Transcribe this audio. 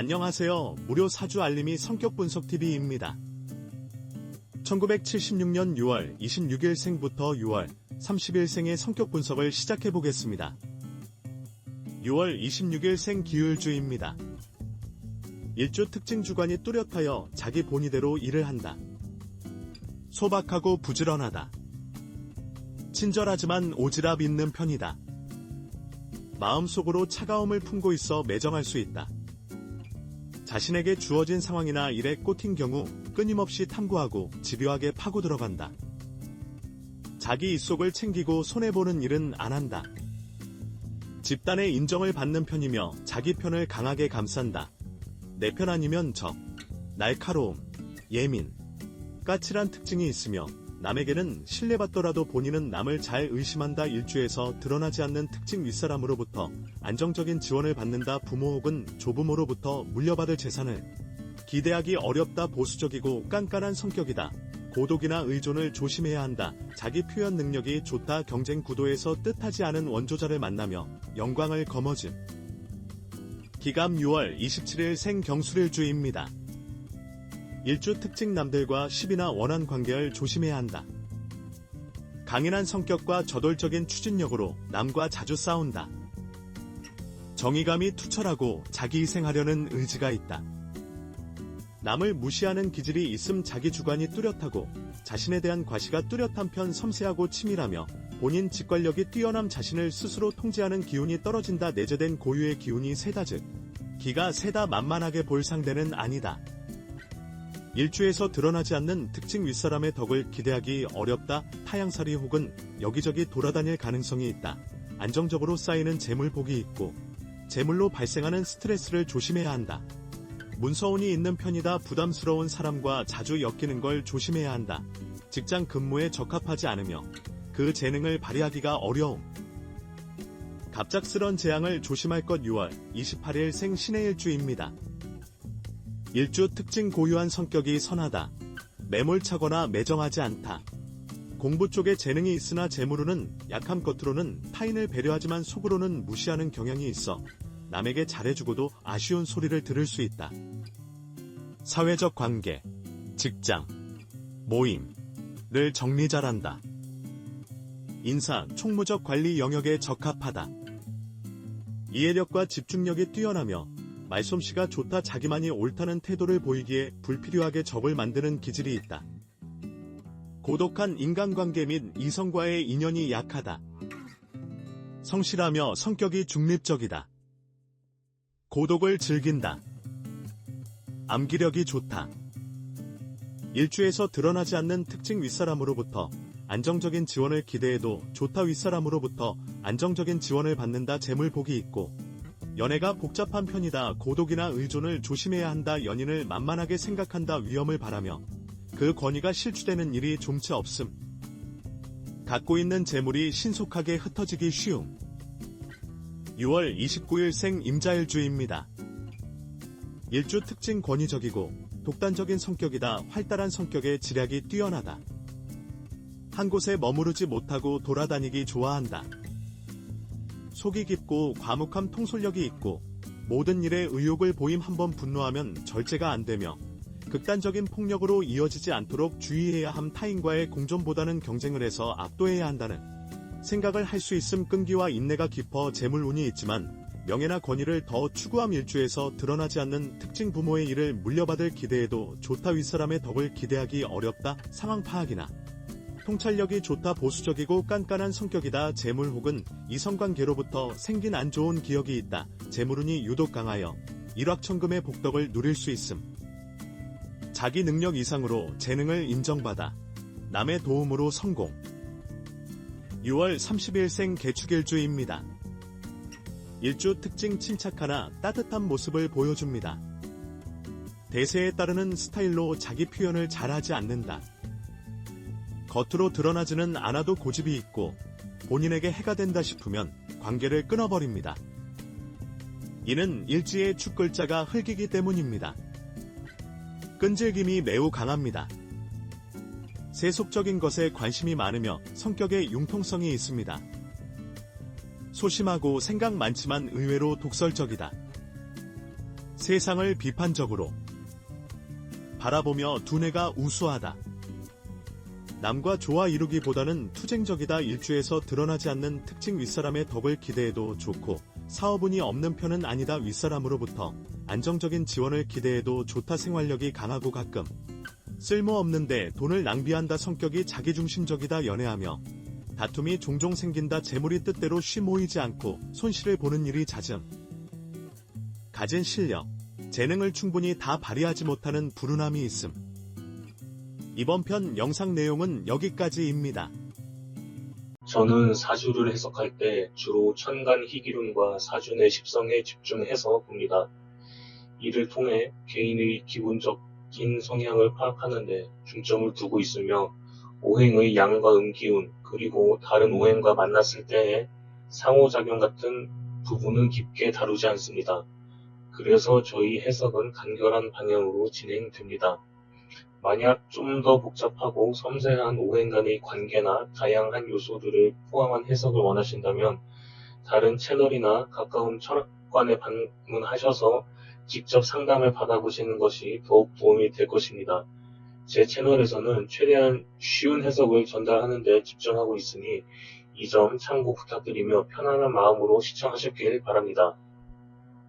안녕하세요. 무료 사주 알림이 성격 분석 TV입니다. 1976년 6월 26일 생부터 6월 30일 생의 성격 분석을 시작해 보겠습니다. 6월 26일 생 기울주입니다. 일주 특징 주관이 뚜렷하여 자기 본의대로 일을 한다. 소박하고 부지런하다. 친절하지만 오지랖 있는 편이다. 마음속으로 차가움을 품고 있어 매정할 수 있다. 자신에게 주어진 상황이나 일에 꽂힌 경우 끊임없이 탐구하고 집요하게 파고 들어간다. 자기 입속을 챙기고 손해보는 일은 안 한다. 집단의 인정을 받는 편이며 자기 편을 강하게 감싼다. 내 편 아니면 적, 날카로움, 예민, 까칠한 특징이 있으며 남에게는 신뢰받더라도 본인은 남을 잘 의심한다 일주에서 드러나지 않는 특징 윗사람으로부터 안정적인 지원을 받는다 부모 혹은 조부모로부터 물려받을 재산을 기대하기 어렵다 보수적이고 깐깐한 성격이다. 고독이나 의존을 조심해야 한다. 자기 표현 능력이 좋다. 경쟁 구도에서 뜻하지 않은 원조자를 만나며 영광을 거머쥘. 기감 6월 27일 생 경술일주입니다. 일주 특징 남들과 10이나 원한 관계를 조심해야 한다. 강인한 성격과 저돌적인 추진력으로 남과 자주 싸운다. 정의감이 투철하고 자기 희생하려는 의지가 있다. 남을 무시하는 기질이 있음 자기 주관이 뚜렷하고 자신에 대한 과시가 뚜렷한 편 섬세하고 치밀하며 본인 직관력이 뛰어남 자신을 스스로 통제하는 기운이 떨어진다 내재된 고유의 기운이 세다 즉 기가 세다 만만하게 볼 상대는 아니다. 일주에서 드러나지 않는 특징 윗사람의 덕을 기대하기 어렵다. 타양살이 혹은 여기저기 돌아다닐 가능성이 있다. 안정적으로 쌓이는 재물 복이 있고 재물로 발생하는 스트레스를 조심해야 한다. 문서운이 있는 편이다. 부담스러운 사람과 자주 엮이는 걸 조심해야 한다. 직장 근무에 적합하지 않으며 그 재능을 발휘하기가 어려움. 갑작스런 재앙을 조심할 것 6월 28일 생 신의 일주입니다. 일주 특징 고유한 성격이 선하다. 매몰차거나 매정하지 않다. 공부 쪽에 재능이 있으나 재물로는 약함 겉으로는 타인을 배려하지만 속으로는 무시하는 경향이 있어 남에게 잘해주고도 아쉬운 소리를 들을 수 있다. 사회적 관계, 직장, 모임 를 정리 잘한다. 인사, 총무적 관리 영역에 적합하다. 이해력과 집중력이 뛰어나며 말솜씨가 좋다 자기만이 옳다는 태도를 보이기에 불필요하게 적을 만드는 기질이 있다. 고독한 인간관계 및 이성과의 인연이 약하다. 성실하며 성격이 중립적이다. 고독을 즐긴다. 암기력이 좋다. 일주에서 드러나지 않는 특징 윗사람으로부터 안정적인 지원을 기대해도 좋다 윗사람으로부터 안정적인 지원을 받는다 재물복이 있고 연애가 복잡한 편이다. 고독이나 의존을 조심해야 한다. 연인을 만만하게 생각한다. 위험을 바라며 그 권위가 실추되는 일이 좀체 없음. 갖고 있는 재물이 신속하게 흩어지기 쉬움. 6월 29일 생 임자일주입니다. 일주 특징 권위적이고 독단적인 성격이다. 활달한 성격의 지략이 뛰어나다. 한 곳에 머무르지 못하고 돌아다니기 좋아한다. 속이 깊고 과묵함 통솔력이 있고 모든 일에 의욕을 보임 한번 분노하면 절제가 안 되며 극단적인 폭력으로 이어지지 않도록 주의해야 함 타인과의 공존보다는 경쟁을 해서 압도해야 한다는 생각을 할 수 있음 끈기와 인내가 깊어 재물운이 있지만 명예나 권위를 더 추구함 일주에서 드러나지 않는 특징 부모의 일을 물려받을 기대에도 좋다 윗사람의 덕을 기대하기 어렵다 상황 파악이나 통찰력이 좋다 보수적이고 깐깐한 성격이다 재물 혹은 이성관계로부터 생긴 안 좋은 기억이 있다 재물운이 유독 강하여 일확천금의 복덕을 누릴 수 있음 자기 능력 이상으로 재능을 인정받아 남의 도움으로 성공 6월 30일 생 개축일주입니다. 일주 특징 침착하나 따뜻한 모습을 보여줍니다. 대세에 따르는 스타일로 자기 표현을 잘하지 않는다. 겉으로 드러나지는 않아도 고집이 있고 본인에게 해가 된다 싶으면 관계를 끊어버립니다. 이는 일지의 축글자가 흙이기 때문입니다. 끈질김이 매우 강합니다. 세속적인 것에 관심이 많으며 성격에 융통성이 있습니다. 소심하고 생각 많지만 의외로 독설적이다. 세상을 비판적으로 바라보며 두뇌가 우수하다. 남과 조화 이루기보다는 투쟁적이다 일주에서 드러나지 않는 특징 윗사람의 덕을 기대해도 좋고 사업운이 없는 편은 아니다 윗사람으로부터 안정적인 지원을 기대해도 좋다 생활력이 강하고 가끔 쓸모없는데 돈을 낭비한다 성격이 자기중심적이다 연애하며 다툼이 종종 생긴다 재물이 뜻대로 쉬 모이지 않고 손실을 보는 일이 잦음. 가진 실력, 재능을 충분히 다 발휘하지 못하는 불운함이 있음 이번 편 영상 내용은 여기까지입니다. 저는 사주를 해석할 때 주로 천간 희기운과 사주의 십성에 집중해서 봅니다. 이를 통해 개인의 기본적인 성향을 파악하는데 중점을 두고 있으며 오행의 양과 음기운 그리고 다른 오행과 만났을 때의 상호작용 같은 부분은 깊게 다루지 않습니다. 그래서 저희 해석은 간결한 방향으로 진행됩니다. 만약 좀 더 복잡하고 섬세한 오행 간의 관계나 다양한 요소들을 포함한 해석을 원하신다면 다른 채널이나 가까운 철학관에 방문하셔서 직접 상담을 받아보시는 것이 더욱 도움이 될 것입니다. 제 채널에서는 최대한 쉬운 해석을 전달하는 데 집중하고 있으니 이 점 참고 부탁드리며 편안한 마음으로 시청하셨길 바랍니다.